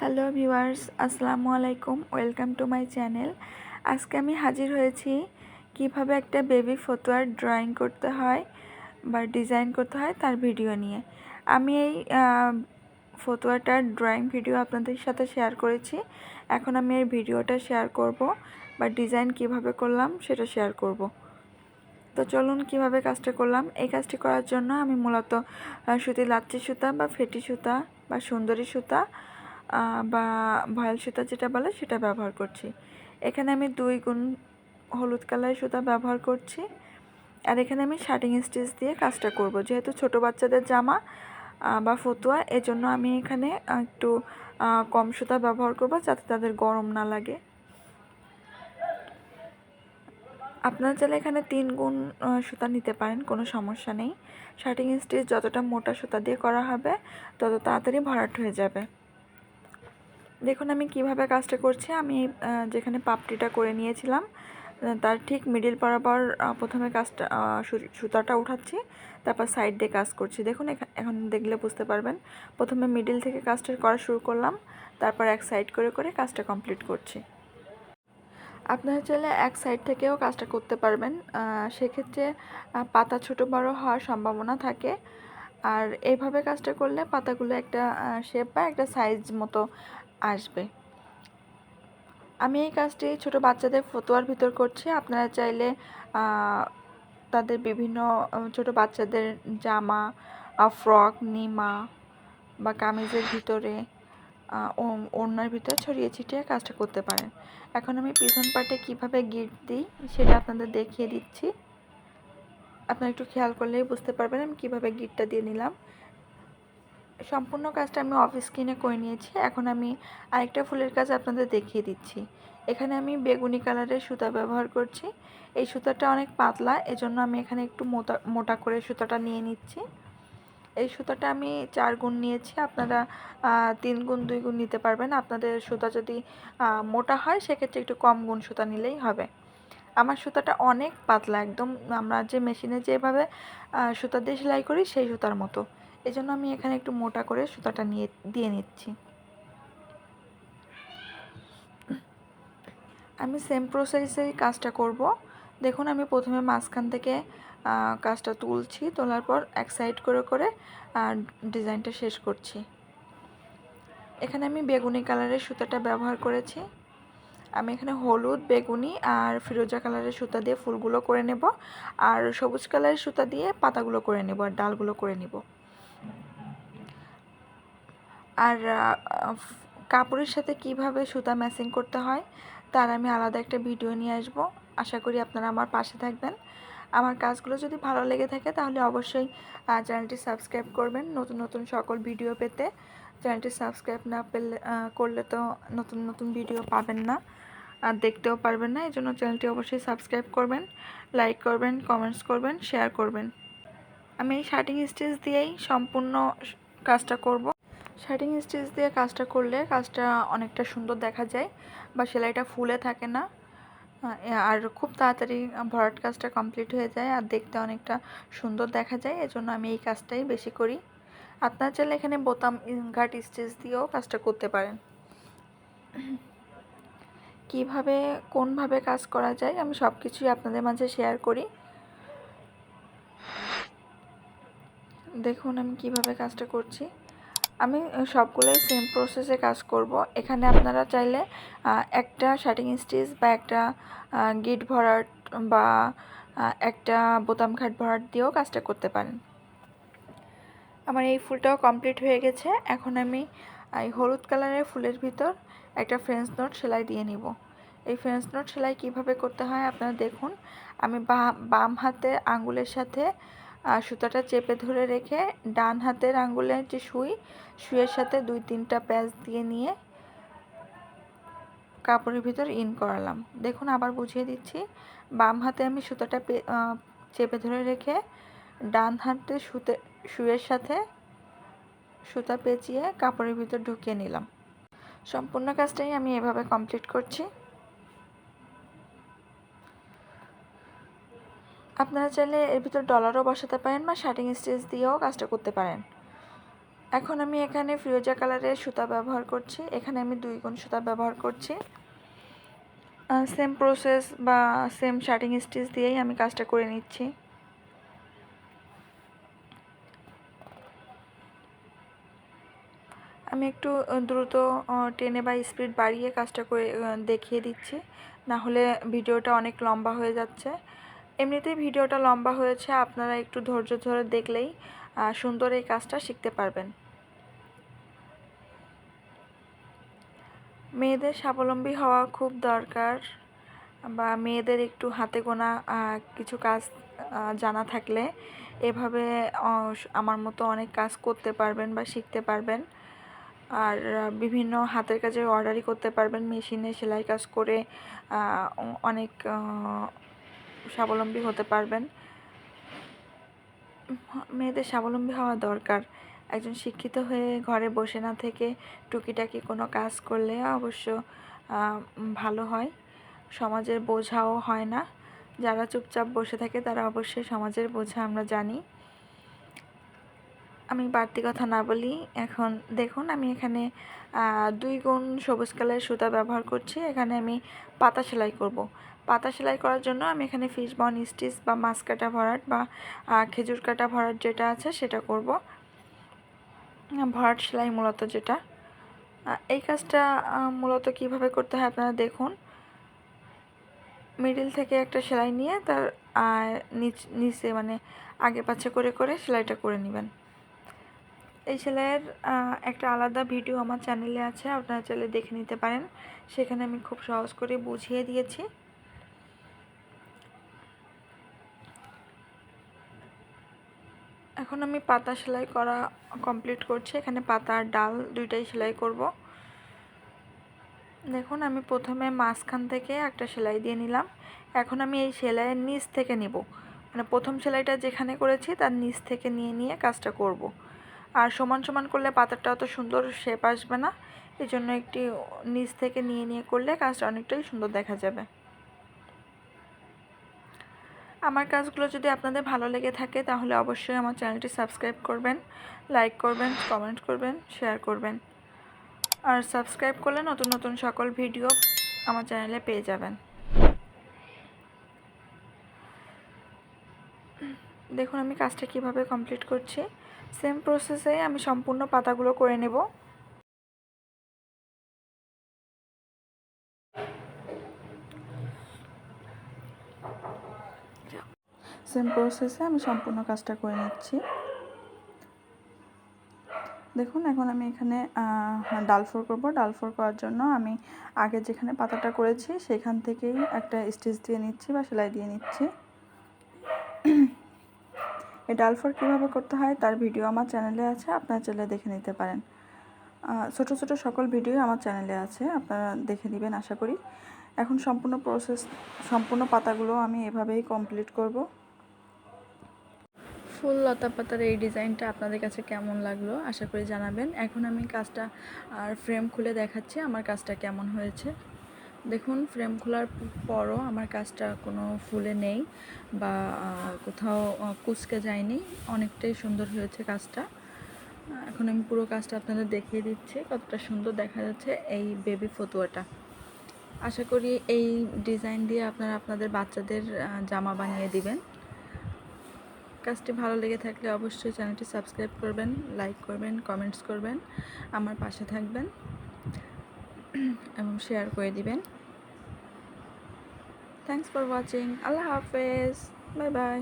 Hello viewers, আসসালামু আলাইকুম, welcome to my channel. আজকে আমি হাজির হয়েছি কীভাবে একটা বেবি ফটোয়ার ড্রয়িং করতে হয় বা ডিজাইন করতে হয় তার ভিডিও নিয়ে। আমি এই ফটোয়াটার ড্রয়িং ভিডিও আপনাদের সাথে শেয়ার করেছি। এখন আমি এই ভিডিওটা শেয়ার করব বা ডিজাইন কীভাবে করলাম সেটা শেয়ার করব। তো চলুন কীভাবে কাজটা করলাম। এই কাজটি করার জন্য আমি মূলত সুতি লাচ্ছি সুতা বা ফেটি সুতা বা সুন্দরী সুতা বা ভয়েল সুতা যেটা বলে সেটা ব্যবহার করছি। এখানে আমি দুই গুণ হলুদ কালারের সুতা ব্যবহার করছি। আর এখানে আমি শার্টিং স্টিচ দিয়ে কাজটা করব। যেহেতু ছোট বাচ্চাদের জামা বা ফতুয়া, এজন্য আমি এখানে একটু কম সুতা ব্যবহার করব যাতে তাদের গরম না লাগে। আপনারা চাইলে এখানে তিন গুণ সুতা নিতে পারেন, কোনো সমস্যা নেই। শার্টিং স্টিচ যতটা মোটা সুতা দিয়ে করা হবে, তত তাড়াতাড়ি ভরাট হয়ে যাবে। দেখুন, আমি কীভাবে কাজটা করছি, আমি যেখানে পাপড়িটা করে নিয়েছিলাম তার ঠিক মিডিল বরাবর প্রথমে কাজটা সুতাটা উঠাচ্ছি, তারপর সাইড দিয়ে কাজ করছি। দেখুন এখন দেখলে বুঝতে পারবেন, প্রথমে মিডিল থেকে কাজটা করা শুরু করলাম, তারপর এক সাইড করে করে কাজটা কমপ্লিট করছি। আপনারা চাইলে এক সাইড থেকেও কাজটা করতে পারবেন সেক্ষেত্রে পাতা ছোট বড় হওয়ার সম্ভাবনা থাকে। আর এইভাবে কাজটা করলে পাতাগুলো একটা শেপ বা একটা সাইজ মতো আসবে। আমি এই কাজটি ছোট বাচ্চাদের ফতোয়ার ভিতর করছি। আপনারা চাইলে তাদের বিভিন্ন ছোট বাচ্চাদের জামা ফ্রক, নিমা বা কামিজের ভিতরে ওড়নার ভিতরে ছড়িয়ে ছিটিয়ে কাজটা করতে পারেন। এখন আমি পিছন পাটে কীভাবে গিট দিই সেটা আপনাদের দেখিয়ে দিচ্ছি। আপনারা একটু খেয়াল করলেই বুঝতে পারবেন আমি কীভাবে গিটটা দিয়ে নিলাম। সম্পূর্ণ কাজটা আমি অফ স্ক্রিনে করে নিয়েছি। এখন আমি আরেকটা ফুলের কাজ আপনাদের দেখিয়ে দিচ্ছি। এখানে আমি বেগুনি কালারের সুতা ব্যবহার করছি। এই সুতাটা অনেক পাতলা, এজন্য আমি এখানে একটু মোটা মোটা করে সুতাটা নিয়ে নিচ্ছি। এই সুতাটা আমি চার গুণ নিয়েছি, আপনারা তিন গুণ, দুই গুণ নিতে পারবেন। আপনাদের সুতা যদি মোটা হয়, সেক্ষেত্রে একটু কম গুণ সুতা নিলেই হবে। আমার সুতাটা অনেক পাতলা, একদম আমরা যে মেশিনে যেভাবে সুতা দিয়ে সেলাই করি, সেই সুতার মতো। এই জন্য আমি এখানে একটু মোটা করে সুতাটা নিয়ে, দিয়ে নিচ্ছি। আমি সেম প্রসেসেই কাজটা করব। দেখুন, আমি প্রথমে মাঝখান থেকে কাজটা তুলছি, তোলার পর এক সাইড করে করে ডিজাইনটা শেষ করছি। এখানে আমি বেগুনি কালারের সুতাটা ব্যবহার করেছি। আমি এখানে হলুদ, বেগুনি আর ফিরোজা কালারের সুতা দিয়ে ফুলগুলো করে নেব। আর সবুজ কালারের সুতা দিয়ে পাতাগুলো করে নেব আর ডালগুলো করে নেব। আর কাপড়ের সাথে কীভাবে সুতা ম্যাচিং করতে হয়, তার আমি আলাদা একটা ভিডিও নিয়ে আসব। আশা করি আপনারা আমার পাশে থাকবেন। আমার কাজগুলো যদি ভালো লেগে থাকে তাহলে অবশ্যই চ্যানেলটি সাবস্ক্রাইব করবেন নতুন নতুন সকল ভিডিও পেতে। চ্যানেলটি সাবস্ক্রাইব না পেলে করলে তো নতুন নতুন ভিডিও পাবেন না, আর দেখতেও পারবেন না এই জন্য চ্যানেলটি অবশ্যই সাবস্ক্রাইব করবেন লাইক করবেন কমেন্টস করবেন শেয়ার করবেন। আমি এই শার্টিং স্টিচ দিয়েই সম্পূর্ণ কাজটা করব। শার্টিং স্টিচ দিয়ে কাজটা করলে কাজটা অনেকটা সুন্দর দেখা যায়, বা সেলাইটা ফুলে থাকে না। আর খুব তাড়াতাড়ি ভরাট কাজটা কমপ্লিট হয়ে যায় আর দেখতে অনেকটা সুন্দর দেখা যায়, এজন্য আমি এই কাজটাই বেশি করি। আপনার চাইলে এখানে বোতাম ঘাট স্টিচ দিয়েও কাজটা করতে পারেন। কীভাবে, কোনভাবে কাজ করা যায় আমি সব কিছুই আপনাদের মাঝে শেয়ার করি। দেখুন আমি কীভাবে কাজটা করছি। আমি সবগুলোই সেম প্রসেসে কাজ করব। এখানে আপনারা চাইলে একটা শার্টিং স্টিচ বা একটা গিট ভরাট বা একটা বোতাম ঘাট ভরাট দিয়েও কাজটা করতে পারেন। আমার এই ফুলটাও কমপ্লিট হয়ে গেছে। এখন আমি এই হলুদ কালারের ফুলের ভিতর একটা ফ্রেঞ্চ নোট সেলাই দিয়ে নিব। এই ফ্রেঞ্চ নোট সেলাই কীভাবে করতে হয় আপনারা দেখুন। আমি বাম হাতের আঙ্গুলের সাথে সুতাটা চেপে ধরে রেখে ডান হাতের আঙ্গুলের যে সুই, সুইয়ের সাথে দুই তিনটা প্যাচ দিয়ে নিয়ে কাপড়ের ভিতর ইন করালাম। দেখুন, আবার বুঝিয়ে দিচ্ছি। বাম হাতে আমি সুতাটা চেপে ধরে রেখে ডান হাতে সুতে সুয়ের সাথে সুতা পেঁচিয়ে কাপড়ের ভিতর ঢুকিয়ে নিলাম। সম্পূর্ণ কাজটাই আমি এভাবে কমপ্লিট করছি। আপনারা চাইলে এর ভিতর ডলারও বসাতে পারেন বা শার্টিং স্টিচ দিয়েও কাজটা করতে পারেন। এখন আমি এখানে ফিরোজা কালারের সুতা ব্যবহার করছি। এখানে আমি দুই গুণ সুতা ব্যবহার করছি। সেম প্রসেস বা সেম শার্টিং স্টিচ দিয়েই আমি কাজটা করে নিচ্ছি। আমি একটু দ্রুত টেনে বা স্পিড বাড়িয়ে কাজটা করে দেখিয়ে দিচ্ছি। না হলে ভিডিওটা অনেক লম্বা হয়ে যাচ্ছে। এমনিতেই ভিডিওটা লম্বা হয়েছে, আপনারা একটু ধৈর্য ধরে দেখলেই সুন্দর এই কাজটা শিখতে পারবেন। মেয়েদের স্বাবলম্বী হওয়া খুব দরকার, বা মেয়েদের একটু হাতে গোনা কিছু কাজ জানা থাকলে এভাবে আমার মতো অনেক কাজ করতে পারবেন বা শিখতে পারবেন। আর বিভিন্ন হাতের কাজে অর্ডারই করতে পারবেন, মেশিনে সেলাই কাজ করে অনেক স্বাবলম্বী হতে পারবেন। মেয়েদের স্বাবলম্বী হওয়া দরকার। একজন শিক্ষিত হয়ে ঘরে বসে না থেকে টুকিটাকি কোনো কাজ করলে অবশ্য ভালো হয়। সমাজের বোঝাও হয় না। যারা চুপচাপ বসে থাকে তারা অবশ্যই সমাজের বোঝা আমরা জানি। আমি বাড়তি কথা না বলি। এখন দেখুন, আমি এখানে দুই গুণ সবুজ কালারের সুতা ব্যবহার করছি। এখানে আমি পাতা সেলাই করব। পাতা সেলাই করার জন্য আমি এখানে ফিশ বন স্টিচ বা মাছ কাটা ভরাট বা খেজুর কাটা ভরাট যেটা আছে সেটা করব। ভরাট সেলাই মূলত যেটা। এই কাজটা মূলত কীভাবে করতে হয় আপনারা দেখুন। মিডিল থেকে একটা সেলাই নিয়ে তার নিচ মানে আগে পাছে করে করে সেলাইটা করে নেবেন। এই সেলাইয়ের একটা আলাদা ভিডিও আমার চ্যানেলে আছে, আপনারা চাইলে দেখে নিতে পারেন। সেখানে আমি খুব সহজ করে বুঝিয়ে দিয়েছি। এখন আমি পাতা সেলাই করা কমপ্লিট করছি। এখানে পাতা আর ডাল দুইটাই সেলাই করব। দেখুন, আমি প্রথমে মাঝখান থেকে একটা সেলাই দিয়ে নিলাম। এখন আমি এই সেলাইয়ের নিচ থেকে নিব। মানে প্রথম সেলাইটা যেখানে করেছি, তার নিচ থেকে নিয়ে নিয়ে কাজটা করব। আর সমান সমান করলে পাতাটা অত সুন্দর শেপ আসবে না। এই জন্য একটি নিচ থেকে নিয়ে নিয়ে করলে কাজটা অনেকটাই সুন্দর দেখা যাবে। আমার কাজগুলো যদি আপনাদের ভালো লেগে থাকে তাহলে অবশ্যই আমার চ্যানেলটি সাবস্ক্রাইব করবেন, লাইক করবেন, কমেন্ট করবেন, শেয়ার করবেন। আর সাবস্ক্রাইব করলে নতুন নতুন সকল ভিডিও আমার চ্যানেলে পেয়ে যাবেন। দেখুন আমি কাজটা কীভাবে কমপ্লিট করছি। সেম প্রসেসে আমি সম্পূর্ণ পাতাগুলো করে নেব। সেম প্রসেসে আমি সম্পূর্ণ কাজটা করে নিচ্ছি। দেখুন, এখন আমি এখানে ডাল ফোর করব। ডাল ফোর করার জন্য আমি আগে যেখানে পাতাটা করেছি, সেখান থেকেই একটা স্টিচ দিয়ে নিচ্ছি বা সেলাই দিয়ে নিচ্ছি। এই ডাল ফোর কীভাবে করতে হয় তার ভিডিও আমার চ্যানেলে আছে, আপনারা চাইলে দেখে নিতে পারেন। ছোট ছোট সকল ভিডিও আমার চ্যানেলে আছে, আপনারা দেখে নেবেন আশা করি। এখন সম্পূর্ণ প্রসেস সম্পূর্ণ পাতাগুলো আমি এভাবেই কমপ্লিট করব। ফুল লতা পাতার এই ডিজাইনটা আপনাদের কাছে কেমন লাগল, আশা করি জানাবেন। এখন আমি কাজটা আর ফ্রেম খুলে দেখাচ্ছি, আমার কাজটা কেমন হয়েছে। দেখুন ফ্রেম খোলার পরও আমার কাজটা কোনো ফুলে নেই বা কোথাও কুচকে যায়নি। অনেকটাই সুন্দর হয়েছে কাজটা। এখন আমি পুরো কাজটা আপনাদের দেখিয়ে দিচ্ছি কতটা সুন্দর দেখা যাচ্ছে এই বেবি ফতুয়াটা। আশা করি এই ডিজাইন দিয়ে আপনারা আপনাদের বাচ্চাদের জামা বানিয়ে দিবেন। কাজটি ভালো লেগে থাকলে অবশ্যই চ্যানেলটি সাবস্ক্রাইব করবেন লাইক করবেন কমেন্টস করবেন, আমার পাশে থাকবেন এবং শেয়ার করে দিবেন। থ্যাংকস ফর ওয়াচিং আল্লাহ হাফেজ বাই বাই